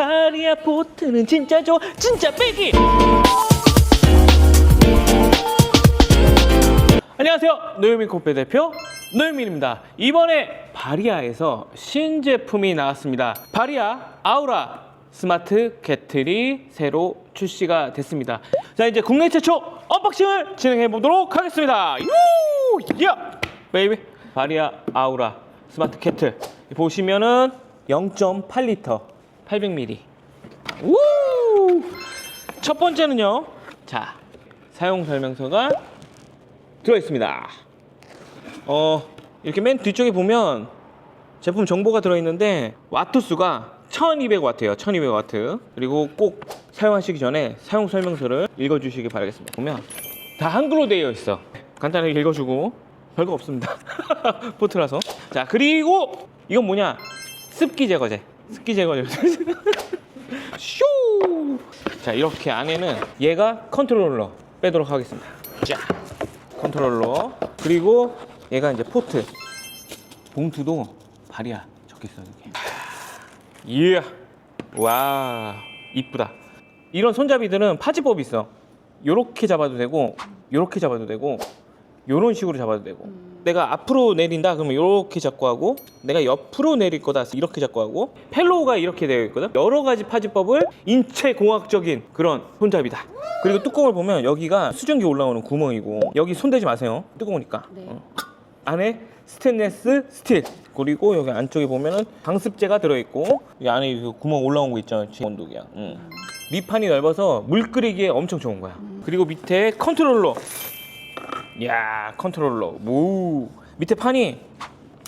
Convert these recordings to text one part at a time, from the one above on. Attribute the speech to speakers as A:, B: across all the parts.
A: 바리아 보트는 진짜 좋아. 진짜 빼기. 안녕하세요. 노유민 코페 대표 노유민입니다. 이번에 바리아에서 신제품이 나왔습니다. 바리아 아우라 스마트 개틀이 새로 출시가 됐습니다. 자 이제 국내 최초 언박싱을 진행해 보도록 하겠습니다. 유! 야! 베이비 바리아 아우라 스마트 개틀 보시면은 0.8리터 800ml 우! 첫 번째는요 자 사용 설명서가 들어 있습니다. 어 이렇게 맨 뒤쪽에 보면 제품 정보가 들어 있는데 와트 수가 1200와트예요. 1200와트. 그리고 꼭 사용하시기 전에 사용 설명서를 읽어 주시기 바라겠습니다. 보면 다 한글로 되어 있어. 간단하게 읽어 주고 별거 없습니다. 포트라서. 자, 그리고 이건 뭐냐? 습기 제거제. 습기 제거제. 쇼! 자, 이렇게 안에는 얘가 컨트롤러 빼도록 하겠습니다. 자. 컨트롤러 그리고 얘가 이제 포트 봉투도 발이야 적혀있어 여기 이야 와 이쁘다 이런 손잡이들은 파지법이 있어 요렇게 잡아도 되고 요렇게 잡아도 되고 요런 식으로 잡아도 되고. 내가 앞으로 내린다? 그러면 요렇게 잡고 하고 내가 옆으로 내릴 거다 이렇게 잡고 하고 펠로우가 이렇게 되어 있거든? 여러 가지 파지법을 인체 공학적인 그런 손잡이다. 그리고 뚜껑을 보면 여기가 수증기 올라오는 구멍이고 여기 손대지 마세요. 뜨거우니까.
B: 네.
A: 어. 안에 스테인레스 스틸. 그리고 여기 안쪽에 보면은 방습제가 들어있고 이 안에 그 구멍 올라온 거 있잖아요. 원독이야 응. 밑판이 넓어서 물 끓이기에 엄청 좋은 거야. 그리고 밑에 컨트롤러 야 컨트롤러. 오 밑에 판이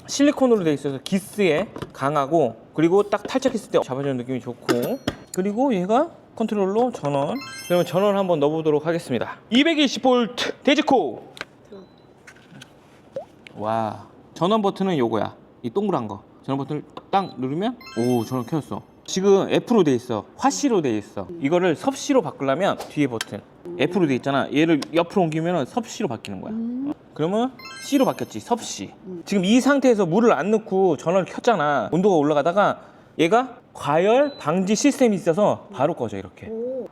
A: 실리콘으로 되어 있어서 기스에 강하고 그리고 딱 탈착했을 때 잡아주는 느낌이 좋고 그리고 얘가 컨트롤러 전원. 그러면 전원 한번 넣어보도록 하겠습니다. 220V 데지코! 와 전원 버튼은 요거야. 이 동그란 거. 전원 버튼을 딱 누르면 오 전원 켜졌어. 지금 F로 돼 있어. 화씨로 돼 있어. 이거를 섭씨로 바꾸려면 뒤에 버튼 F로 돼 있잖아. 얘를 옆으로 옮기면 섭씨로 바뀌는 거야. 어, 그러면 C로 바뀌었지 섭씨 지금 이 상태에서 물을 안 넣고 전원을 켰잖아. 온도가 올라가다가 얘가 과열 방지 시스템이 있어서 바로 꺼져 이렇게.
B: 오,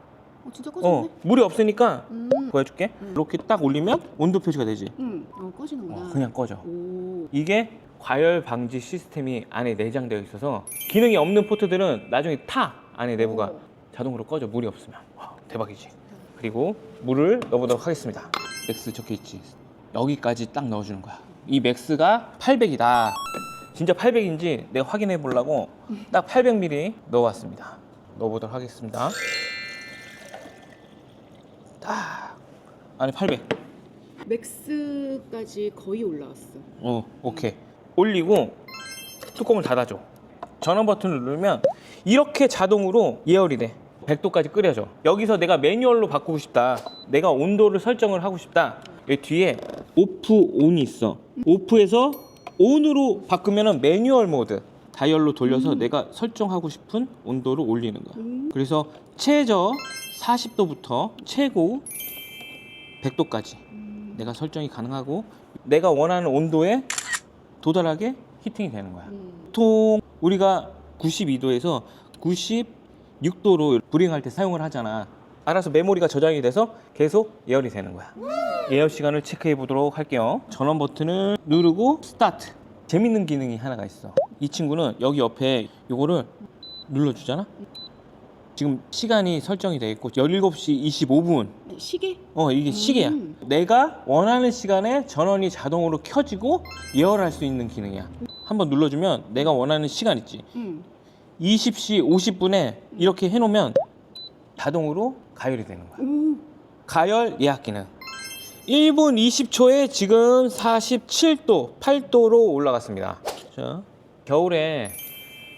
B: 어, 진짜 꺼졌네.
A: 어 물이 없으니까
B: 음,
A: 보여줄게. 이렇게 딱 올리면 온도 표시가 되지.
B: 음, 어, 꺼지는구나.
A: 어, 그냥 꺼져.
B: 오,
A: 이게 과열 방지 시스템이 안에 내장되어 있어서 기능이 없는 포트들은 나중에 타! 안에 내부가
B: 오.
A: 자동으로 꺼져 물이 없으면. 와, 대박이지 그리고 물을 넣어보도록 하겠습니다 맥스 적혀 있지 여기까지 딱 넣어주는 거야 이 맥스가 800이다 진짜 800인지 내가 확인해 보려고 딱 800ml 넣어왔습니다 넣어보도록 하겠습니다 딱 안에 800
B: 맥스까지 거의 올라왔어.
A: 어, 오케이. 올리고 뚜껑을 닫아줘. 전원 버튼을 누르면 이렇게 자동으로 예열이 돼. 100도까지 끓여줘. 여기서 내가 매뉴얼로 바꾸고 싶다. 내가 온도를 설정을 하고 싶다. 여기 뒤에 오프 온이 있어. 오프에서 온으로 바꾸면은 매뉴얼 모드. 다이얼로 돌려서 내가 설정하고 싶은 온도를 올리는 거야. 그래서 최저 40도부터 최고 100도까지 내가 설정이 가능하고 내가 원하는 온도에 도달하게 히팅이 되는 거야.
B: 음,
A: 보통 우리가 92도에서 96도로 브링할 때 사용을 하잖아. 알아서 메모리가 저장이 돼서 계속 예열이 되는 거야. 예열 시간을 체크해 보도록 할게요. 전원 버튼을 누르고 스타트. 재밌는 기능이 하나가 있어. 이 친구는 여기 옆에 요거를 눌러주잖아. 지금 시간이 설정이 돼 있고 17시 25분
B: 네, 시계?
A: 어 이게 시계야
B: 음.
A: 내가 원하는 시간에 전원이 자동으로 켜지고 예열할 수 있는 기능이야 한번 눌러주면 내가 원하는 시간 있지
B: 음,
A: 20시 50분에 이렇게 해놓으면 자동으로 가열이 되는 거야.
B: 오,
A: 가열 예약 기능. 1분 20초에 지금 47도 8도로 올라갔습니다. 자 겨울에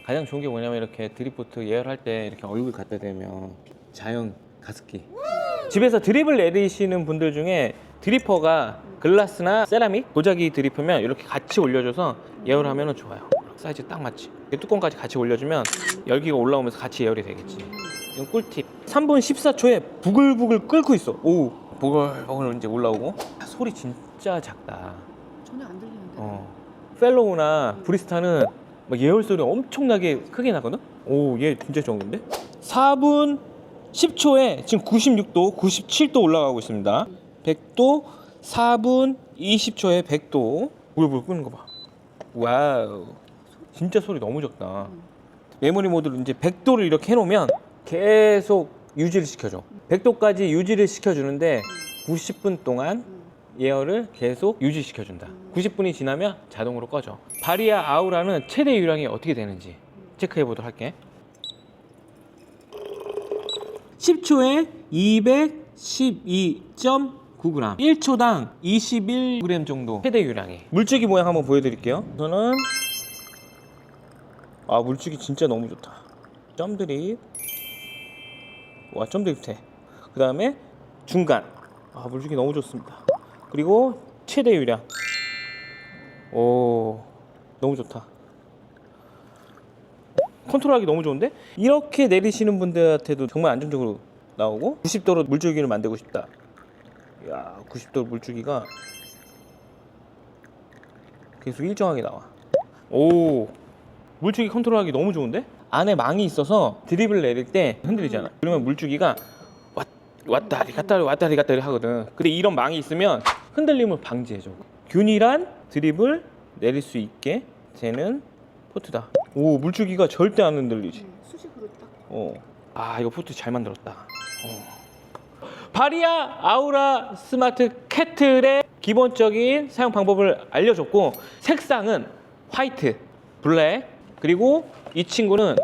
A: 가장 좋은 게 뭐냐면 이렇게 드립보트 예열할 때 이렇게 얼굴 갖다 대면 자연 가습기. 집에서 드립을 내리시는 분들 중에 드리퍼가 글라스나 세라믹 도자기 드리퍼면 이렇게 같이 올려줘서 예열하면 좋아요 사이즈 딱 맞지 이 뚜껑까지 같이 올려주면 열기가 올라오면서 같이 예열이 되겠지 이건 꿀팁 3분 14초에 부글부글 끓고 있어 오 보글보글 이제 올라오고 소리 진짜 작다
B: 전혀 안 들리는데.
A: 어. 펠로우나 브리스타는 막 예열 소리 엄청나게 크게 나거든 오, 얘 진짜 적은데? 4분 10초에 지금 96도, 97도 올라가고 있습니다. 100도, 4분 20초에 100도. 물불 끄는 거 봐. 와우. 진짜 소리 너무 적다. 메모리 모드를 이제 100도를 이렇게 해놓으면 계속 유지를 시켜줘. 100도까지 유지를 시켜주는데 90분 동안
B: 음.
A: 예열을 계속 유지시켜준다. 90분이 지나면 자동으로 꺼져. 바리아 아우라는 최대 유량이 어떻게 되는지 체크해 보도록 할게. 10초에 212.9g, 1초당 21g 정도 최대 유량이. 물주기 모양 한번 보여드릴게요. 우선은 아 물주기 진짜 너무 좋다. 점드립, 와 점드립해. 그 다음에 중간, 아 물주기 너무 좋습니다. 그리고 최대 유량. 오, 너무 좋다. 컨트롤하기 너무 좋은데? 이렇게 내리시는 분들한테도 정말 안정적으로 나오고 90도로 물줄기를 만들고 싶다. 야, 90도 물줄기가 계속 일정하게 나와. 오, 물줄기 컨트롤하기 너무 좋은데? 안에 망이 있어서 드립을 내릴 때 흔들리잖아. 그러면 물줄기가 왔, 왔다리 갔다리 왔다리 갔다리 하거든. 근데 이런 망이 있으면 흔들림을 방지해줘. 균일한 드립을 내릴 수 있게 되는 포트다. 오 물줄기가 절대 안 흔들리지.
B: 음, 수직으로 딱.
A: 어. 아 이거 포트 잘 만들었다. 어. 바리아 아우라 스마트 캐틀의 기본적인 사용 방법을 알려줬고 색상은 화이트, 블랙 그리고 이 친구는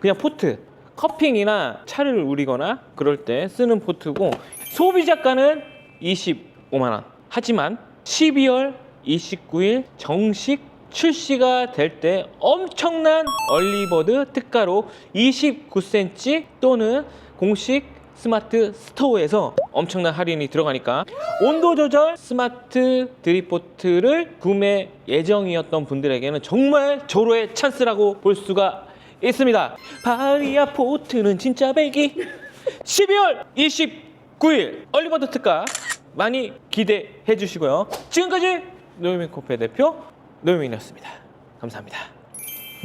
A: 그냥 포트 커핑이나 차를 우리거나 그럴 때 쓰는 포트고 소비자가는 25만 원. 하지만 12월 29일 정식 출시가 될 때 엄청난 얼리버드 특가로 29cm 또는 공식 스마트 스토어에서 엄청난 할인이 들어가니까 온도 조절 스마트 드립포트를 구매 예정이었던 분들에게는 정말 절호의 찬스라고 볼 수가 있습니다. 바리아 포트는 진짜 배기 12월 29일 얼리버드 특가 많이 기대해 주시고요. 지금까지 노유민 코페 대표 노유민이었습니다. 감사합니다.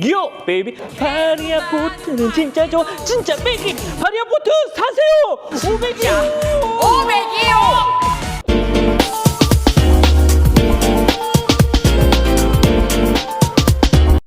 A: 요 베이비. 바리아 포트는 진짜 좋아. 진짜 배기 바리아 포트 사세요. 500이야.
C: 500이요!